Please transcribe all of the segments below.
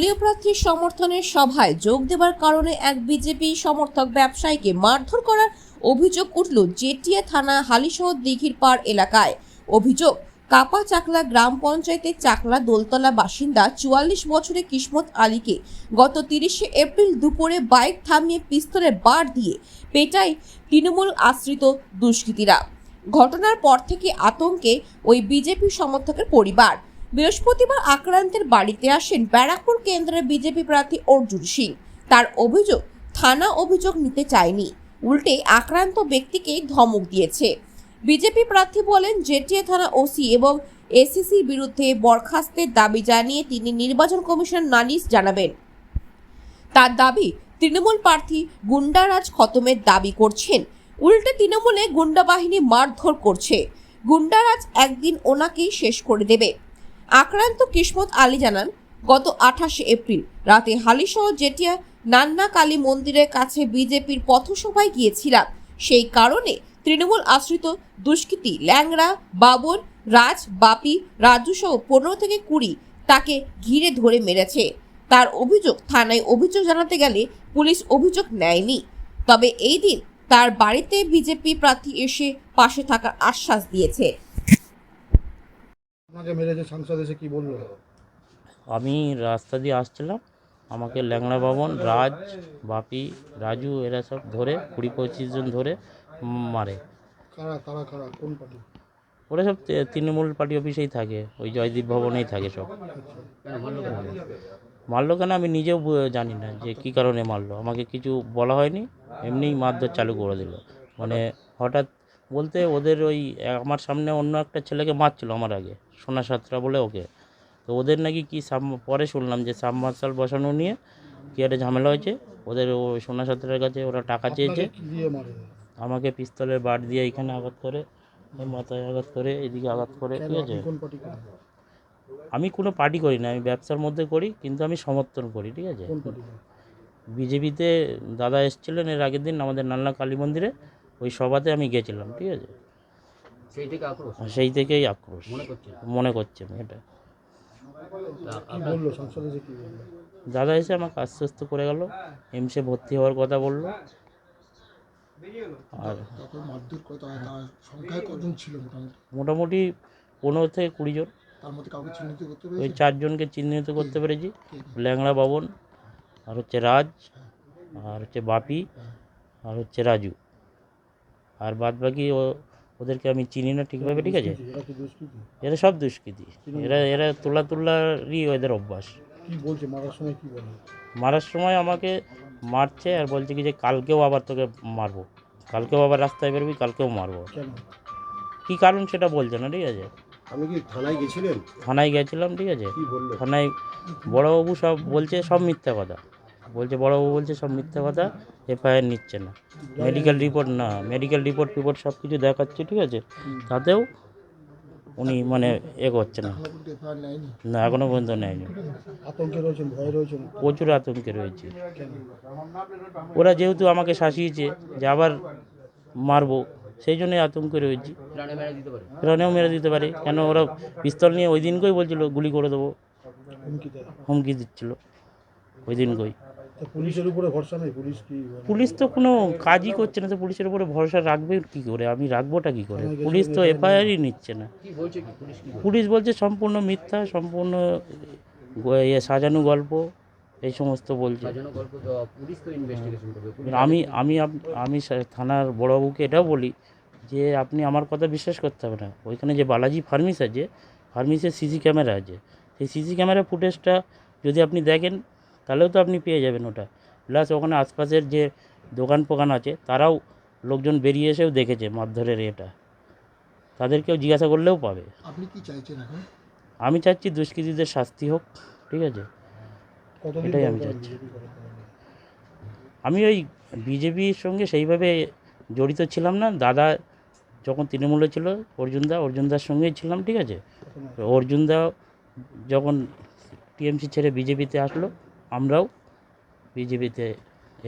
দলীয় প্রার্থীর সমর্থনের সভায় যোগ দেওয়ার কারণে এক বিজেপি সমর্থক ব্যবসায়ীকে মারধর করার অভিযোগ উঠল জেটিয়া থানা হালিশহর দিঘির পাড় এলাকায়। অভিযোগ কাপা চাকলা গ্রাম পঞ্চায়েতের চাকলা দোলতলা বাসিন্দা চুয়াল্লিশ বছরের কিসমত আলীকে গত তিরিশে এপ্রিল দুপুরে বাইক থামিয়ে পিস্তলের বার দিয়ে পেটায় তৃণমূল আশ্রিত দুষ্কৃতীরা। ঘটনার পর থেকে আতঙ্কে ওই বিজেপি সমর্থকের পরিবার। বৃহস্পতিবার আক্রান্তের বাড়িতে আসেন ব্যারাকপুর কেন্দ্রের বিজেপি প্রার্থী অর্জুন সিং। তার অভিযোগ, থানা অভিযোগ নিতে চায়নি। উল্টে আক্রান্ত ব্যক্তিকে ধমক দিয়েছে। বিজেপি প্রার্থী বলেন জেটিয়া থানা ওসি এবং এসিসির বিরুদ্ধে বরখাস্তের দাবি জানিয়ে তিনি নির্বাচন কমিশন নালিশ জানাবেন। তার দাবি, তৃণমূল প্রার্থী গুন্ডারাজ খতমের দাবি করছেন। উল্টে তৃণমূলে গুন্ডা বাহিনী মারধর করছে। গুন্ডারাজ একদিন ওনাকেই শেষ করে দেবে। আক্রান্ত কিসমত আলী জানান, গত আঠাশে এপ্রিল রাতে হালিশহ জেটিয়া নান্না কালী মন্দিরের কাছে বিজেপির পথসভায় গিয়েছিলাম। সেই কারণে তৃণমূল আশ্রিত দুষ্কৃতী ল্যাংড়া বাবন রাজ, বাপি, রাজু সহ পনেরো থেকে কুড়ি তাকে ঘিরে ধরে মেরেছে। তার অভিযোগ থানায় অভিযোগ জানাতে গেলে পুলিশ অভিযোগ নেয়নি। তবে এই দিন তার বাড়িতে বিজেপি প্রার্থী এসে পাশে থাকার আশ্বাস দিয়েছে। আপনাকে মেরেছে সাংসদ এসে কি বলল? আমি রাস্তা দিয়ে আসছিলাম আমাকে ল্যাংড়া ভবন রাজ বাপি রাজু এরা সব ধরে কুড়ি পঁচিশ জন ধরে মারে। কারা কারা কারা কোন পার্টি? ওরা সব তৃণমূল পার্টি অফিসেই থাকে ওই জয়দীপ ভবনেই থাকে সব। মারলো কেন? আমি নিজেও জানি না যে কী কারণে মারলো। আমাকে কিছু বলা হয়নি এমনিই মারধর চালু করে দিল। মানে হঠাৎ বলতে ওদের ওই আমার সামনে অন্য একটা ছেলেকে মারছিল আমার আগে। সোনা সাতরা বলে ওকে। তো ওদের নাকি কি সাব পরে শুনলাম যে সাবমার্শাল বসানো নিয়ে কী একটা ঝামেলা হয়েছে ওদের ওই সোনা সাতরার কাছে ওরা টাকা চেয়েছে। আমাকে পিস্তলের বাট দিয়ে এখানে আঘাত করে মাথায় আঘাত করে এদিকে আঘাত করে ঠিক আছে? আমি কোনো পার্টি করি না আমি ব্যবসার মধ্যে করি কিন্তু আমি সমর্থন করি ঠিক আছে? বিজেপিতে দাদা এসেছিলেন এর আগের দিন আমাদের নাল্লা কালী মন্দিরে ওই সভাতে আমি গেছিলাম ঠিক আছে? সেই থেকে আক্রোশ? সেই থেকেই আক্রোশ। মনে মনে করছে আমি এটা। তা কি বলল? সাংসদ এসে কি বলল? দাদা এসে আমাকে আশ্বস্ত করে গেল। এমসে ভর্তি হওয়ার কথা বলল। আর মোটামুটি? মোটামুটি পনেরো থেকে কুড়ি জন। ওই চারজনকে চিহ্নিত করতে পেরেছি। ল্যাংড়া বাবন আর হচ্ছে রাজ আর হচ্ছে বাপি আর হচ্ছে রাজু। আর বাদ বাকি ও ওদেরকে আমি চিনি না ঠিকভাবে ঠিক আছে? এরা সব দুষ্কৃতি। এরা এরা তোলা তোলারই ওদের অভ্যাস। কি বলছে? মারার সময় কি বলে? মারার সময় আমাকে মারছে আর বলছে কি যে কালকেও আবার তোকে মারবো। কালকেও আবার রাস্তায় বেরোবি কালকেও মারবো। কী কারণ সেটা বলছে না ঠিক আছে? আপনি কি থানায় গেছিলেন? থানায় গেছিলাম ঠিক আছে? থানায় বড়বাবু সব বলছে সব মিথ্যা কথা। বলছে বড়োবাবু বলছে সব মিথ্যা কথা এফআইআর নিচ্ছে না। মেডিকেল রিপোর্ট না মেডিকেল রিপোর্ট ফিপোর্ট সব কিছু দেখাচ্ছে ঠিক আছে? তাতেও উনি মানে এ করছে না। এখনও না এখনও পর্যন্ত নেয়নি। প্রচুর আতঙ্কে রয়েছে। ওরা যেহেতু আমাকে শাসিয়েছে যে আবার মারবো সেই জন্যই আতঙ্কে রয়েছি। প্রাণেও মেরে দিতে পারে। কেন ওরা পিস্তল নিয়ে ওই দিনকেই বলছিল গুলি করে দেবো। হুমকি দিচ্ছিল। ওই দিনকেই। পুলিশের উপরে ভরসা নেই? পুলিশ কি পুলিশ তো কোনো কাজই করছে না তো পুলিশের উপরে ভরসা রাখবে কি করে? আমি রাখবোটা কি করে? পুলিশ তো এফআইআরই নিচ্ছে না। কি বলছে কি পুলিশ বলছে? সম্পূর্ণ মিথ্যা সম্পূর্ণ ইয়ে সাজানো গল্প এই সমস্ত বলছে। সাজানো গল্প তো পুলিশ তো ইনভেস্টিগেশন করবে পুলিশ আমি আমি আমি থানার বড়বাবুকে এটাও বলি যে আপনি আমার কথা বিশ্বাস করতে হবে না। ওইখানে যে বালাজি ফার্মিস আছে ফার্মিসের সিসি ক্যামেরা আছে। সেই সিসি ক্যামেরা ফুটেজটা যদি আপনি দেখেন তাহলেও তো আপনি পেয়ে যাবেন ওটা। প্লাস ওখানে আশপাশের যে দোকান ফোকান আছে তারাও লোকজন বেরিয়ে এসেও দেখেছে মারধরের এটা তাদেরকেও জিজ্ঞাসা করলেও পাবে। আপনি কি চাইছেন এখন? আমি চাচ্ছি দুষ্কৃতীদের শাস্তি হোক ঠিক আছে? এটাই আমি চাচ্ছি। আমি ওই বিজেপির সঙ্গে সেইভাবে জড়িত ছিলাম না। দাদা যখন তৃণমূলে ছিল অর্জুনদা অর্জুনদার সঙ্গেই ছিলাম ঠিক আছে? অর্জুনদা যখন টিএমসি ছেড়ে বিজেপিতে আসলো আমরাও বিজেপিতে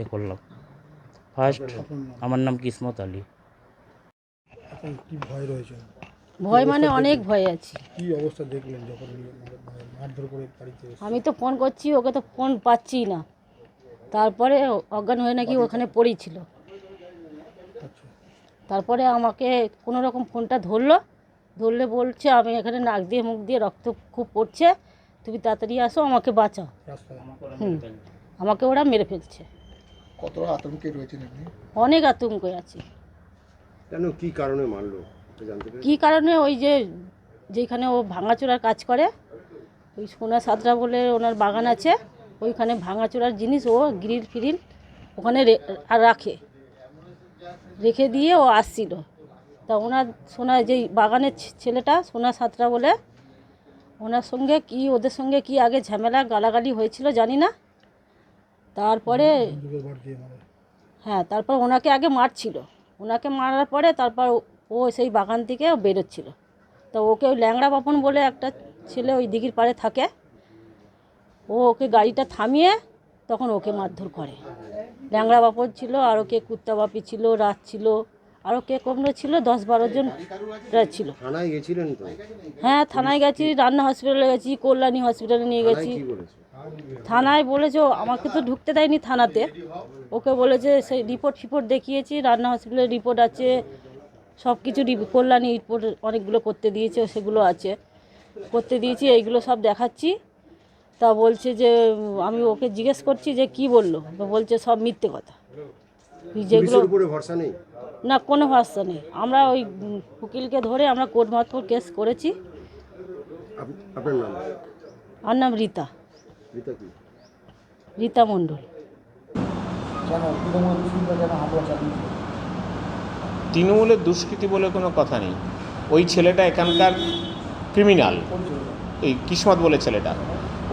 এ করলাম। ফার্স্ট আমার নাম কিসমত আলী। কি ভয় রয়েছে? ভয় মানে অনেক ভয় আছি। কি অবস্থা দেখলেন যখন মারধর করে বাড়িতে আমি তো ফোন করছি ওকে তো ফোন পাচ্ছি না। তারপরে অজ্ঞান হয়ে নাকি ওখানে পড়েছিল। আচ্ছা। তারপরে আমাকে কোনো রকম ফোনটা ধরলো। ধরলে বলছে আমি এখানে নাক দিয়ে মুখ দিয়ে রক্ত খুব পড়ছে। তুমি তাড়াতাড়ি আসো আমাকে বাঁচাও। হুম আমাকে ওরা মেরে ফেলছে। কতটা আতঙ্কে রয়েছেন আপনি? অনেক আতঙ্কে আছি। কেন কি কারণে মারলো? কী কারণে ওই যে যেখানে ও ভাঙাচোরার কাজ করে ওই সোনা সাতরা বলে ওনার বাগান আছে ওইখানে ভাঙাচোরার জিনিস ও গ্রিল ফিরিল ওখানে রে- আর রাখে। রেখে দিয়ে ও আসছিল। তা ওনার সোনা যেই বাগানের ছে- ছেলেটা সোনা সাতরা বলে ওনার সঙ্গে কি, ওদের সঙ্গে কি আগে ঝামেলা, গালাগালি হয়েছিল জানি না। তারপরে হ্যাঁ তারপর ওনাকে আগে মারছিল। ওনাকে মারার পরে তারপর ও সেই বাগান থেকে বেরোচ্ছিল। তো ওকে ওই ল্যাংড়া বাপন বলে একটা ছেলে ওই দিঘির পাড়ে থাকে। ও ওকে গাড়িটা থামিয়ে তখন ওকে মারধর করে। ল্যাংড়া বাপন ছিল, আর ওকে কুত্তা বাপি ছিল রাত ছিল। আরও কে কমলো ছিল দশ বারো জন ছিল। থানায় গেছিলেন তো? হ্যাঁ থানায় গেছি রান্না হসপিটালে গেছি কল্যাণী হসপিটালে নিয়ে গেছি। থানায় বলেছে? ও- আমাকে তো ঢুকতে দেয়নি থানাতে। ওকে বলেছে সেই রিপোর্ট ফিপোর্ট দেখিয়েছি রান্না হসপিটালের রিপোর্ট আছে সব কিছু কল্যাণী রিপোর্ট অনেকগুলো করতে দিয়েছে সেগুলো আছে। করতে দিয়েছি এইগুলো সব দেখাচ্ছি। তা বলছে যে আমি ওকে জিজ্ঞেস করছি যে কি বলল? বলছে সব মিথ্যে কথা। যেগুলো উপরে ভরসা নেই? না কোনো ভাষা নেই। আমরা ওই উকিলকে ধরে আমরা কোর্ট মারফত কেস করেছি। আপনার নাম? আর নাম রীতা। রীতা কি? রীতা মণ্ডল। তৃণমূলের দুষ্কৃতি বলে কোনো কথা নেই। ওই ছেলেটা এখানকার ক্রিমিনাল। এই কিসমত বলে ছেলেটা।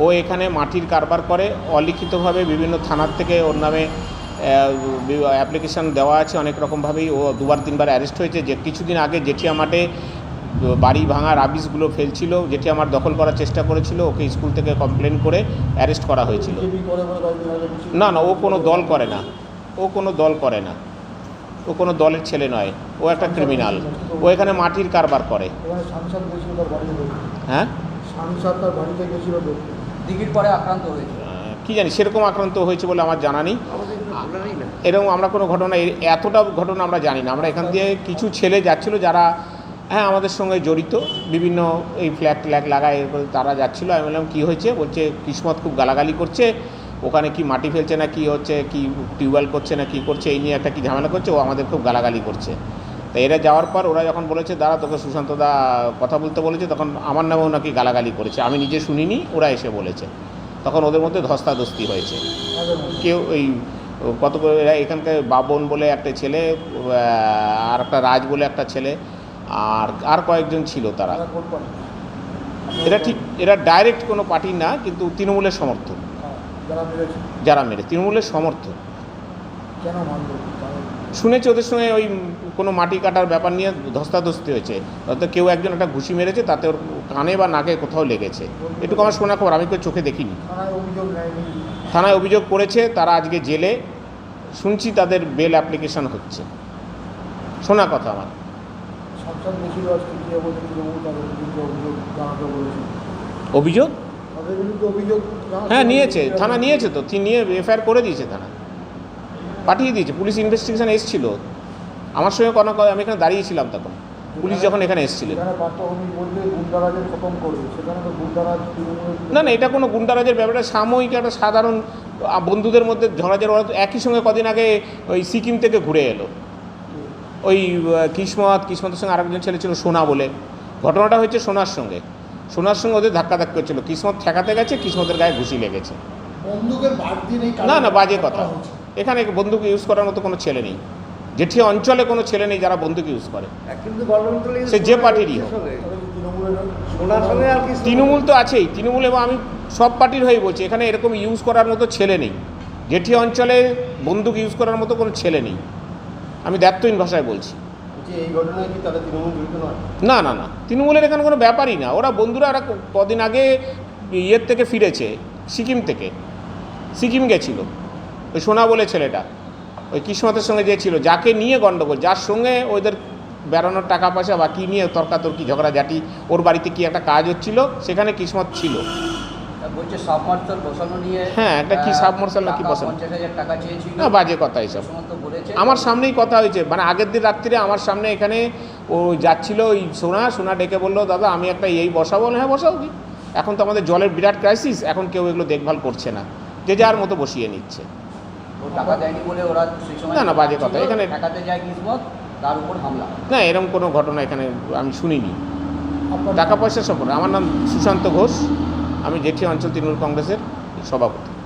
ও এখানে মাটির কারবার করে অলিখিতভাবে বিভিন্ন থানার থেকে ওর নামে অ্যাপ্লিকেশান দেওয়া আছে অনেক রকমভাবেই। ও দুবার তিনবার অ্যারেস্ট হয়েছে। যে কিছুদিন আগে জেঠিয়া মাঠে বাড়ি ভাঙা রাবিশগুলো ফেলছিল। যেটি আমার দখল করার চেষ্টা করেছিল। ওকে স্কুল থেকে কমপ্লেন করে অ্যারেস্ট করা হয়েছিল। না না ও কোনো দল করে না। ও কোনো দল করে না। ও কোনো দলের ছেলে নয়। ও একটা ক্রিমিনাল ও এখানে মাটির কারবার করে। হ্যাঁ? দিঘির পরে আক্রান্ত হয়েছে। কি জানি সেরকম আক্রান্ত হয়েছে বলে আমার জানা নেই। এরকম আমরা কোনো ঘটনা এতটা ঘটনা আমরা জানি না। আমরা এখান দিয়ে কিছু ছেলে যাচ্ছিল যারা হ্যাঁ আমাদের সঙ্গে জড়িত। বিভিন্ন এই ফ্ল্যাগ ট্ল্যাগ লাগায় তারা যাচ্ছিল। আমি বললাম, কী হয়েছে? বলছে, কিসমত খুব গালাগালি করছে। ওখানে কি মাটি ফেলছে না কি হচ্ছে? কি টিউবওয়েল করছে না কি করছে? এই নিয়ে একটা কি ঝামেলা করছে? ও আমাদের খুব গালাগালি করছে। তা এরা যাওয়ার পর ওরা যখন বলেছে, দাঁড়া, তোকে সুশান্ত দা কথা বলতে বলেছে, তখন আমার নামেও নাকি গালাগালি করেছে। আমি নিজে শুনিনি, ওরা এসে বলেছে। তখন ওদের মধ্যে ধস্তাধস্তি হয়েছে। কেউ ওই কত এখানকার বাবন বলে একটা ছেলে আর একটা রাজ বলে একটা ছেলে আর আর কয়েকজন ছিল তারা। এরা ঠিক এরা ডাইরেক্ট কোনো পার্টি না কিন্তু তৃণমূলের সমর্থক। যারা যারা মেরে তৃণমূলের কারণ শুনেছি ওদের সঙ্গে ওই কোনো মাটি কাটার ব্যাপার নিয়ে ধস্তাধস্তি হয়েছে। হয়তো কেউ একজন একটা ঘুষি মেরেছে তাতে ওর কানে বা নাকে কোথাও লেগেছে। এটুকু আমার শোনা খবর আমি কেউ চোখে দেখিনি। থানায় অভিযোগ করেছে তারা আজকে জেলে। শুনছি তাদের বেল অ্যাপ্লিকেশন হচ্ছে। শোনা কথা আমার। অভিযোগ হ্যাঁ নিয়েছে। থানা নিয়েছে তো তিনি নিয়ে এফআইআর করে দিয়েছে থানা পাঠিয়ে দিয়েছে। পুলিশ ইনভেস্টিগেশন এসেছিল। আমার সঙ্গে কোনো আমি এখানে দাঁড়িয়েছিলাম তখন। পুলিশ যখন এখানে এসেছিলেন। না না এটা কোনো গুন্ডারাজের ব্যাপারে সাময়িক একটা সাধারণ বন্ধুদের মধ্যে ঝড়াঝড় ওরা একই সঙ্গে কদিন আগে ওই সিকিম থেকে ঘুরে এলো। ওই কিসমত কিসমতের সঙ্গে আরেকজন ছেলে ছিল সোনা বলে। ঘটনাটা হয়েছে সোনার সঙ্গে। সোনার সঙ্গে ওদের ধাক্কা ধাক্কা হচ্ছিল কিসমত ঠেকাতে গেছে কিসমতের গায়ে ঘুষি লেগেছে। না না বাজে কথা। এখানে বন্দুক ইউজ করার মতো কোনো ছেলে নেই। যেটি অঞ্চলে কোনো ছেলে নেই যারা বন্দুক ইউজ করে। কিন্তু গভর্নমেন্ট সে যে পার্টিরই হোক। তৃণমূল তো আছেই তৃণমূল এবং আমি সব পার্টির হয়ে বলছি এখানে এরকম ইউজ করার মতো ছেলে নেই। জেঠি অঞ্চলে বন্দুক ইউজ করার মতো কোনো ছেলে নেই। আমি দায়িত্বহীন ভাষায় বলছি। না না না তৃণমূলের এখানে কোনো ব্যাপারই না। ওরা বন্ধুরা ওরা কদিন আগে ইয়ের থেকে ফিরেছে সিকিম থেকে। সিকিম গেছিল। ওই সোনা বলে ছেলেটা। ওই কিসমতের সঙ্গে যে ছিল যাকে নিয়ে গণ্ডগোল যার সঙ্গে ওদের বেড়ানোর টাকা পয়সা বা কী নিয়ে তর্কাতর্কি ঝগড়াঝাটি ওর বাড়িতে কি একটা কাজ হচ্ছিল সেখানে কিসমত ছিল। সাবমার্সাল হ্যাঁ, একটা কি submersible না কি বসানো? না বাজে কথা এইসব আমার সামনেই কথা হয়েছে মানে আগের দিন রাত্রিরে আমার সামনে এখানে ও যাচ্ছিল ওই সোনা সোনা ডেকে বলল দাদা আমি একটা এই বসাবো? না হ্যাঁ বসাও কি? এখন তো আমাদের জলের বিরাট ক্রাইসিস এখন কেউ এগুলো দেখভাল করছে না যে যার মতো বসিয়ে নিচ্ছে। টাকা দেয়নি বলে ওরা সেই সময় না, না, বাজে কথা। এখানে- ঠেকাতে যায় কিসমত তার উপর হামলা। না এরকম কোনো ঘটনা এখানে আমি শুনিনি। টাকা পয়সা সম্পর্কে আমার নাম সুশান্ত ঘোষ। আমি জেঠি অঞ্চল তৃণমূল কংগ্রেসের সভাপতি।